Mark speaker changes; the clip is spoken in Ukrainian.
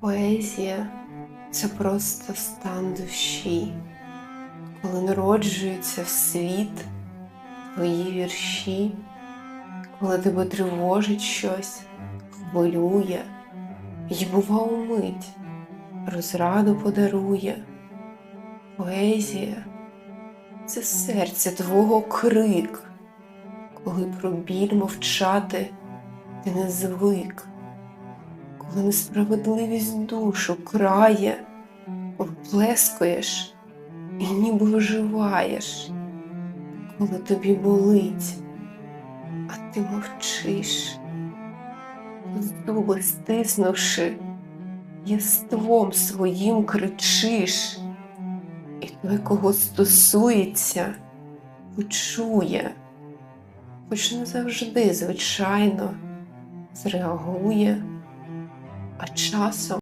Speaker 1: Поезія це просто стан душі, коли народжуються в світ твої вірші, коли тебе тривожить щось, хвилює, й бува умить, розраду подарує. Поезія це серце твого крик, коли про біль мовчати ти не звик коли несправедливість душу крає, вплескуєш і ніби оживаєш, коли тобі болить, а ти мовчиш, зуби стиснувши, єством своїм кричиш, і той, кого стосується, почує, хоч не завжди, звичайно, зреагує а часом